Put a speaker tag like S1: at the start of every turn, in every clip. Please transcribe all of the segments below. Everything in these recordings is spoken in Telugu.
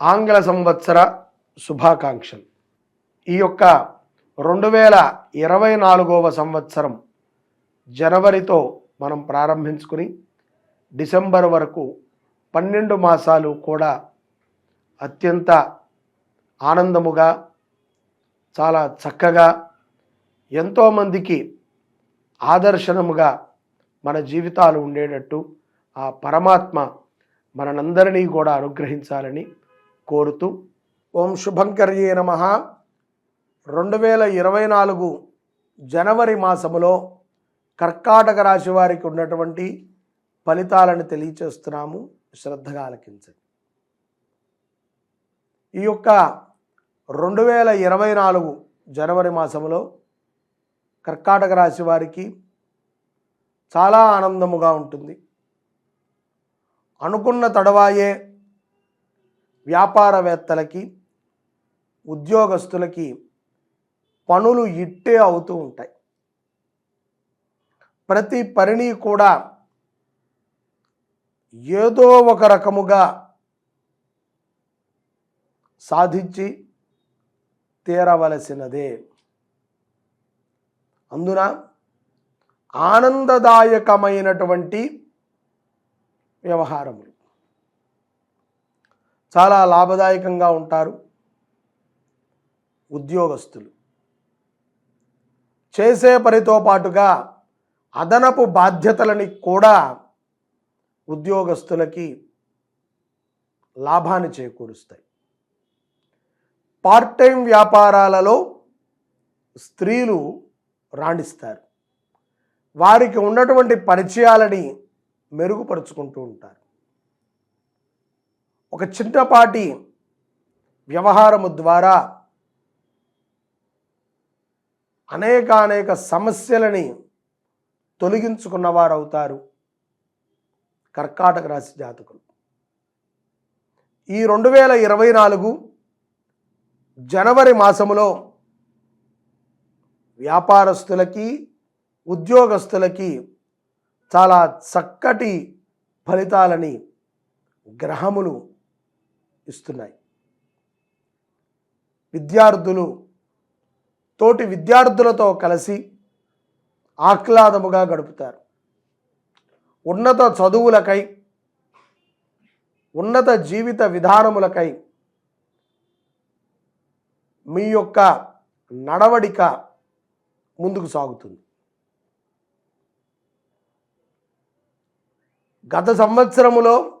S1: ఆంగ్ల సంవత్సర శుభాకాంక్షలు. ఈ యొక్క రెండు వేల ఇరవై నాలుగవ సంవత్సరం జనవరితో మనం ప్రారంభించుకుని డిసెంబర్ వరకు పన్నెండు మాసాలు కూడా అత్యంత ఆనందముగా చాలా చక్కగా ఎంతోమందికి ఆదర్శనముగా మన జీవితాలు ఉండేటట్టు ఆ పరమాత్మ మనందరినీ కూడా అనుగ్రహించాలని కోరుతూ ఓం శుభంకర్యే నమ. రెండు వేల ఇరవై నాలుగు జనవరి మాసములో కర్కాటక రాశి వారికి ఉన్నటువంటి ఫలితాలను తెలియచేస్తున్నాము. శ్రద్ధగా ఆలకించండి. ఈ యొక్క రెండు వేల ఇరవై నాలుగు జనవరి మాసములో కర్కాటక రాశి వారికి చాలా ఆనందముగా ఉంటుంది. అనుకున్న తడవాయే వ్యాపారవేత్తలకి ఉద్యోగస్తులకి పనులు ఇట్టే అవుతూ ఉంటాయి. ప్రతి పనిని కూడా ఏదో ఒక రకముగా సాధించి తీరవలసినదే. అందున ఆనందదాయకమైనటువంటి వ్యవహారములు. చాలా లాభదాయకంగా ఉంటారు ఉద్యోగస్తులు. చేసే పనితో పాటుగా అదనపు బాధ్యతలని కూడా ఉద్యోగస్తులకి లాభాన్ని చేకూరుస్తాయి. పార్ట్ టైం వ్యాపారాలలో స్త్రీలు రాణిస్తారు. వారికి ఉన్నటువంటి పరిచయాలని మెరుగుపరుచుకుంటూ ఉంటారు. ఒక చిన్నపాటి వ్యవహారము ద్వారా అనేకానేక సమస్యలని తొలగించుకున్నవారు అవుతారు కర్కాటక రాశి జాతకులు. ఈ రెండు వేల ఇరవై నాలుగు జనవరి మాసములో వ్యాపారస్తులకి ఉద్యోగస్తులకి చాలా చక్కటి ఫలితాలని గ్రహములు ఇస్తున్నాయి. విద్యార్థులు తోటి విద్యార్థులతో కలిసి ఆహ్లాదముగా గడుపుతారు. ఉన్నత చదువులకై ఉన్నత జీవిత విధానములకై మీ యొక్క నడవడిక ముందుకు సాగుతుంది. గత సంవత్సరములో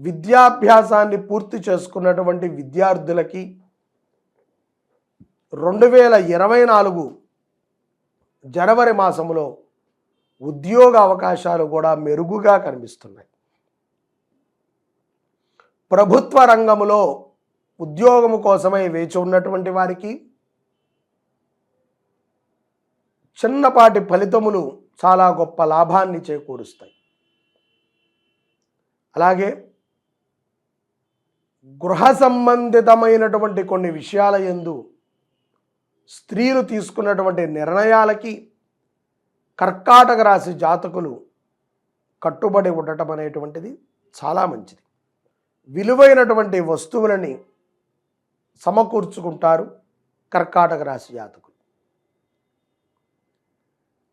S1: విద్యాభ్యాసాన్ని పూర్తి చేసుకున్నటువంటి విద్యార్థులకి రెండు వేల ఇరవై నాలుగు జనవరి మాసంలో ఉద్యోగ అవకాశాలు కూడా మెరుగుగా కనిపిస్తున్నాయి. ప్రభుత్వ రంగంలో ఉద్యోగము కోసమై వేచి ఉన్నటువంటి వారికి చిన్నపాటి ఫలితములు చాలా గొప్ప లాభాన్ని చేకూరుస్తాయి. అలాగే గృహ సంబంధితమైనటువంటి కొన్ని విషయాల యందు స్త్రీలు తీసుకున్నటువంటి నిర్ణయాలకి కర్కాటక రాశి జాతకులు కట్టుబడి ఉండటం అనేటువంటిది చాలా మంచిది. విలువైనటువంటి వస్తువులని సమకూర్చుకుంటారు కర్కాటక రాశి జాతకులు.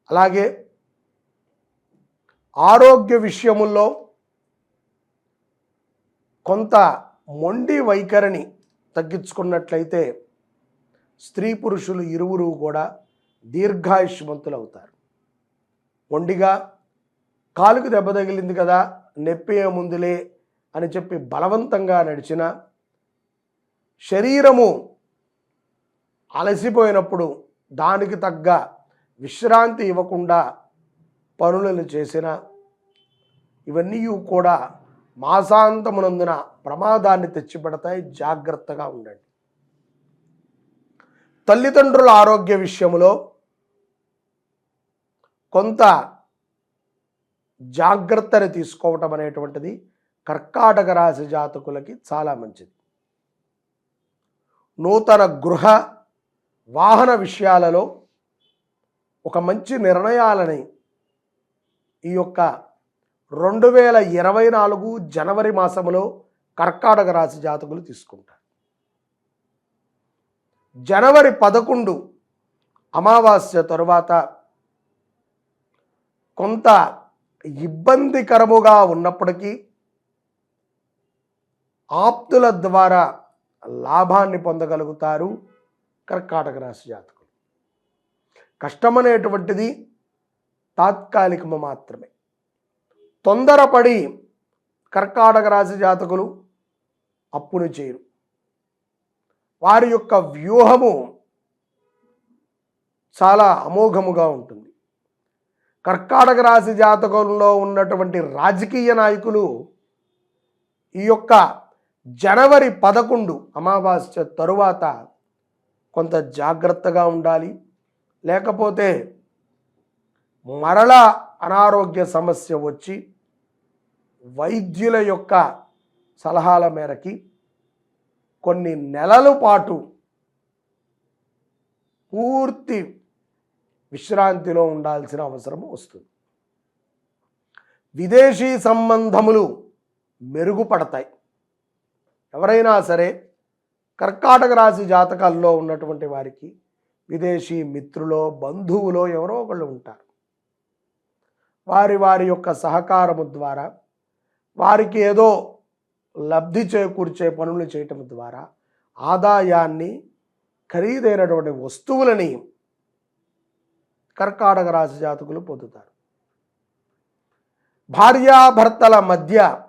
S1: అలాగే ఆరోగ్య విషయముల్లో కొంత మొండి వైఖరిని తగ్గించుకున్నట్లయితే స్త్రీ పురుషులు ఇరువురు కూడా దీర్ఘాయుష్మంతులు అవుతారు మొండిగా కాలుకు దెబ్బ తగిలింది కదా నొప్పి ఏముందిలే అని చెప్పి బలవంతంగా నడిచిన శరీరము అలసిపోయినప్పుడు దానికి తగ్గ విశ్రాంతి ఇవ్వకుండా పనులను చేసిన ఇవన్నీ కూడా మాసాంతమునందున ప్రమాదాన్ని తెచ్చిపెడతాయి. జాగ్రత్తగా ఉండండి. తల్లిదండ్రుల ఆరోగ్య విషయంలో కొంత జాగ్రత్తని తీసుకోవటం అనేటువంటిది కర్కాటక రాశి జాతకులకి చాలా మంచిది. నూతన గృహ వాహన విషయాలలో ఒక మంచి నిర్ణయాలని ఈ యొక్క రెండు వేల ఇరవై నాలుగు జనవరి మాసంలో కర్కాటక రాశి జాతకులు తీసుకుంటారు. జనవరి పదకొండు అమావాస్య తరువాత కొంత ఇబ్బందికరముగా ఉన్నప్పటికీ ఆప్తుల ద్వారా లాభాన్ని పొందగలుగుతారు కర్కాటక రాశి జాతకులు. కష్టమనేటువంటిది తాత్కాలికము మాత్రమే. తొందరపడి కర్కాటక రాశి జాతకులు అప్పులు చేయరు. వారి యొక్క వ్యూహము చాలా అమోఘముగా ఉంటుంది. కర్కాటక రాశి జాతకంలో ఉన్నటువంటి రాజకీయ నాయకులు ఈ యొక్క జనవరి పదకొండు అమావాస్య తరువాత కొంత జాగ్రత్తగా ఉండాలి. లేకపోతే మరలా అనారోగ్య సమస్య వచ్చి వైద్యుల యొక్క సలహాల మేరకి కొన్ని నెలల పాటు పూర్తి విశ్రాంతిలో ఉండాల్సిన అవసరం వస్తుంది. విదేశీ సంబంధములు మెరుగుపడతాయి. ఎవరైనా సరే కర్కాటక రాశి జాతకాల్లో ఉన్నటువంటి వారికి విదేశీ మిత్రులో బంధువులో ఎవరో ఒకళ్ళు ఉంటారు. వారి వారి యొక్క సహకారము ద్వారా వారికి ఏదో లబ్ధి చేకూర్చే పనులు చేయటం ద్వారా ఆదాయాన్ని ఖరీదైనటువంటి వస్తువులని కర్కాటక రాశి జాతకులు పొందుతారు. భార్యాభర్తల మధ్య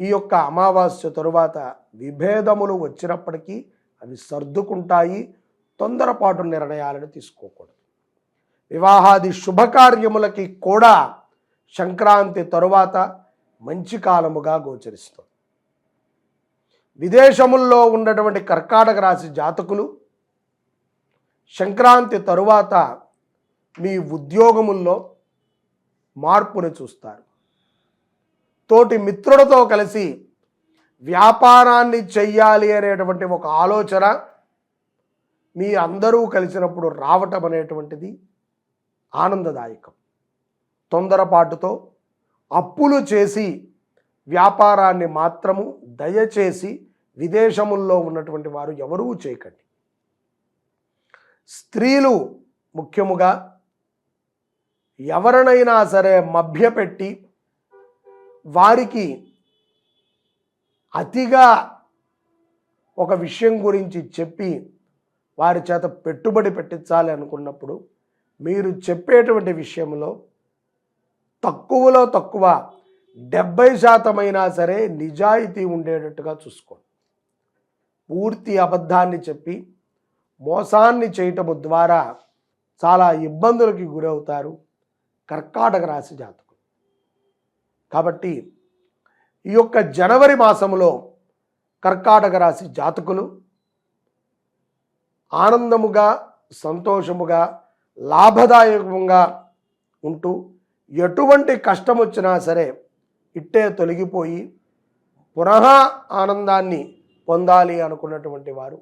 S1: ఈ యొక్క అమావాస్య తరువాత విభేదములు వచ్చినప్పటికీ అవి సర్దుకుంటాయి తొందరపాటు నిర్ణయాలను తీసుకోకూడదు. వివాహాది శుభకార్యములకి కూడా సంక్రాంతి తరువాత మంచి కాలముగా గోచరిస్తుంది. విదేశముల్లో ఉన్నటువంటి కర్కాటక రాశి జాతకులు సంక్రాంతి తరువాత మీ ఉద్యోగముల్లో మార్పును చూస్తారు. తోటి మిత్రులతో కలిసి వ్యాపారాన్ని చెయ్యాలి అనేటువంటి ఒక ఆలోచన మీ అందరూ కలిసినప్పుడు రావటం అనేటువంటిది ఆనందదాయకం. తొందరపాటుతో అప్పులు చేసి వ్యాపారాన్ని మాత్రము దయచేసి విదేశముల్లో ఉన్నటువంటి వారు ఎవరూ చేయకండి. స్త్రీలు ముఖ్యముగా ఎవరినైనా సరే మభ్యపెట్టి వారికి అతిగా ఒక విషయం గురించి చెప్పి వారి చేత పెట్టుబడి పెట్టించాలి అనుకున్నప్పుడు మీరు చెప్పేటువంటి విషయంలో తక్కువలో తక్కువ డెబ్బై శాతమైనా సరే నిజాయితీ ఉండేటట్టుగా చూసుకోండి. పూర్తి అబద్ధాన్ని చెప్పి మోసాన్ని చేయటము ద్వారా చాలా ఇబ్బందులకి గురవుతారు కర్కాటక రాశి జాతకులు. కాబట్టి ఈ యొక్క జనవరి మాసంలో కర్కాటక రాశి జాతకులు ఆనందముగా సంతోషముగా లాభదాయకంగా ఉంటూ ఎటువంటి కష్టం వచ్చినా సరే ఇట్టే తొలగిపోయి పునః ఆనందాన్ని పొందాలి అనుకున్నటువంటి వారు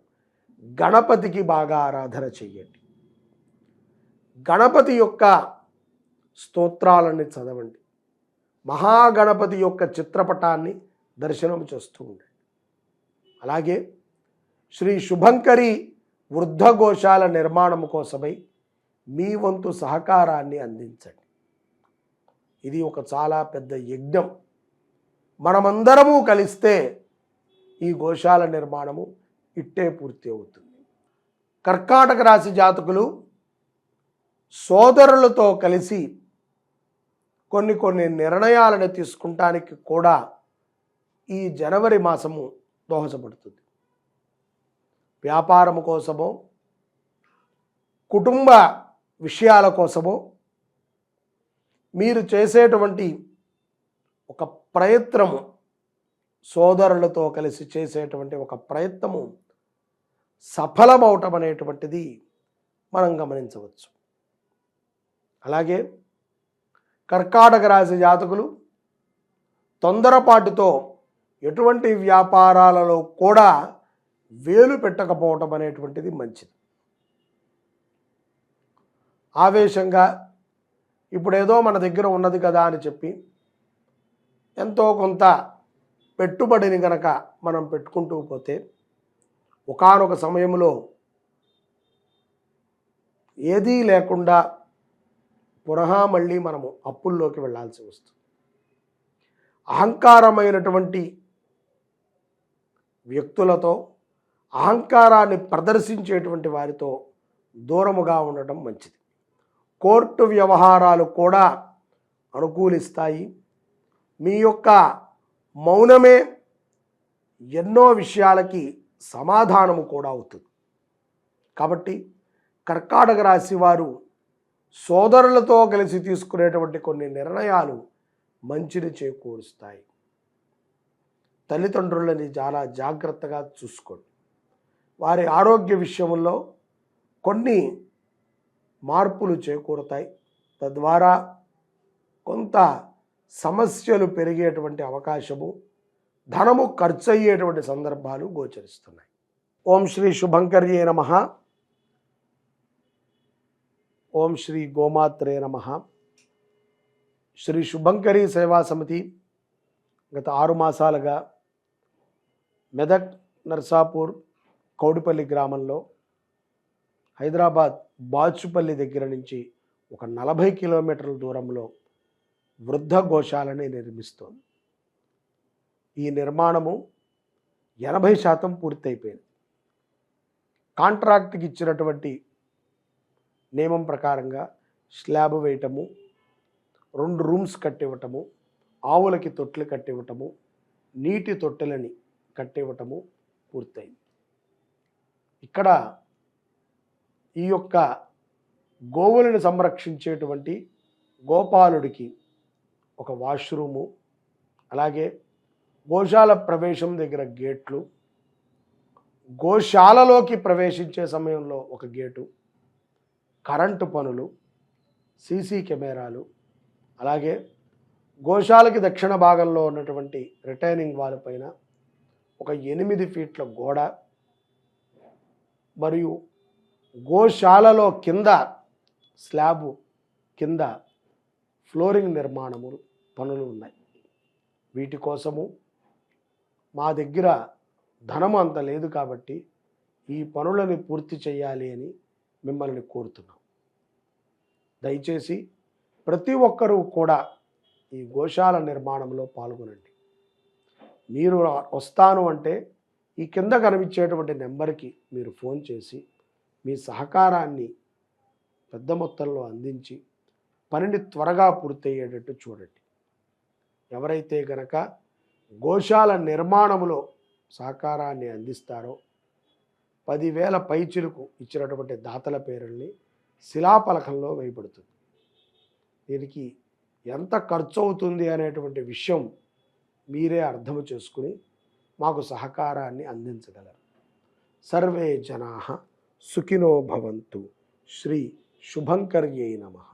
S1: గణపతికి బాగా ఆరాధన చెయ్యండి. గణపతి యొక్క స్తోత్రాలని చదవండి. మహాగణపతి యొక్క చిత్రపటాన్ని దర్శనం చేస్తూ ఉండండి. అలాగే శ్రీ శుభంకరి వృద్ధఘోషాల నిర్మాణం కోసమై మీ వంతు సహకారాన్ని అందించండి. ఇది ఒక చాలా పెద్ద యజ్ఞం. మనమందరము కలిస్తే ఈ గోశాల నిర్మాణము ఇట్టే పూర్తి అవుతుంది. కర్కాటక రాశి జాతకులు సోదరులతో కలిసి కొన్ని కొన్ని నిర్ణయాలను తీసుకుంటానికి కూడా ఈ జనవరి మాసము దోహదపడుతుంది. వ్యాపారం కోసమో కుటుంబ విషయాల కోసమో మీరు చేసేటువంటి ఒక ప్రయత్నము సోదరులతో కలిసి చేసేటువంటి ఒక ప్రయత్నము సఫలమవటం అనేటువంటిది మనం గమనించవచ్చు. అలాగే కర్కాటక రాశి జాతకులు తొందరపాటుతో ఎటువంటి వ్యాపారాలలో కూడా వేలు పెట్టకపోవటం అనేటువంటిది మంచిది. ఆవేశంగా ఇప్పుడు ఏదో మన దగ్గర ఉన్నది కదా అని చెప్పి ఎంతో కొంత పెట్టుబడిని గనక మనం పెట్టుకుంటూ పోతే ఒకానొక సమయంలో ఏదీ లేకుండా పునః మళ్ళీ మనము అప్పుల్లోకి వెళ్ళాల్సి వస్తుంది. అహంకారమైనటువంటి వ్యక్తులతో అహంకారాన్ని ప్రదర్శించేటువంటి వారితో దూరముగా ఉండటం మంచిది. కోర్టు వ్యవహారాలు కూడా అనుకూలిస్తాయి. మీ యొక్క మౌనమే ఎన్నో విషయాలకి సమాధానము కూడా అవుతుంది. కాబట్టి కర్కాటక రాశి వారు సోదరులతో కలిసి తీసుకునేటువంటి కొన్ని నిర్ణయాలు మంచిని చేకూరుస్తాయి. తల్లిదండ్రులని చాలా జాగ్రత్తగా చూసుకోండి. వారి ఆరోగ్య విషయంలో కొన్ని మార్పులు చేకూరుతాయి. తద్వారా కొంత సమస్యలు పెరిగేటువంటి అవకాశము ధనము ఖర్చు అయ్యేటువంటి సందర్భాలు గోచరిస్తున్నాయి. ఓం శ్రీ శుభంకర్యే నమ. ఓం శ్రీ గోమాత్రే నమ. శ్రీ శుభంకరి సేవా సమితి గత ఆరు మాసాలుగా మెదక్ నర్సాపూర్ కౌడిపల్లి గ్రామంలో హైదరాబాద్ బాచుపల్లి దగ్గర నుంచి ఒక నలభై కిలోమీటర్ల దూరంలో వృద్ధ గోశాలని నిర్మిస్తోంది. ఈ నిర్మాణము ఎనభై శాతం పూర్తయిపోయింది. కాంట్రాక్ట్కి ఇచ్చినటువంటి నియమం ప్రకారంగా స్లాబ్ వేయటము రెండు రూమ్స్ కట్టివ్వటము ఆవులకి తొట్లు కట్టివ్వటము నీటి తొట్టెలని కట్టివ్వటము పూర్తయింది. ఇక్కడ ఈ యొక్క గోవులను సంరక్షించేటువంటి గోపాలుడికి ఒక వాష్రూము అలాగే గోశాల ప్రవేశం దగ్గర గేట్లు గోశాలలోకి ప్రవేశించే సమయంలో ఒక గేటు కరెంటు పనులు సీసీ కెమెరాలు అలాగే గోశాలకి దక్షిణ భాగంలో ఉన్నటువంటి రిటైనింగ్ వాల్ పైన ఒక ఎనిమిది ఫీట్ల గోడ మరియు గోశాలలో కింద స్లాబు కింద ఫ్లోరింగ్ నిర్మాణములు పనులు ఉన్నాయి. వీటి కోసము మా దగ్గర ధనము అంత లేదు కాబట్టి ఈ పనులని పూర్తి చేయాలి అని మిమ్మల్ని కోరుతున్నాం. దయచేసి ప్రతి ఒక్కరూ కూడా ఈ గోశాల నిర్మాణంలో పాల్గొనండి. మీరు వస్తాను అంటే ఈ కింద కనిపించేటువంటి నెంబర్కి మీరు ఫోన్ చేసి మీ సహకారాన్ని పెద్ద మొత్తంలో అందించి పనిని త్వరగా పూర్తయ్యేటట్టు చూడండి. ఎవరైతే గనక గోశాల నిర్మాణంలో సహకారాన్ని అందిస్తారో పదివేల పైచులకు ఇచ్చినటువంటి దాతల పేరుల్ని శిలాపలకంలో వేయబడుతుంది. దీనికి ఎంత ఖర్చు అవుతుంది అనేటువంటి విషయం మీరే అర్థం చేసుకుని మాకు సహకారాన్ని అందించగలరు. సర్వే జనా సుఖినో భవంతు. శ్రీ శుభంకర్యై నమః.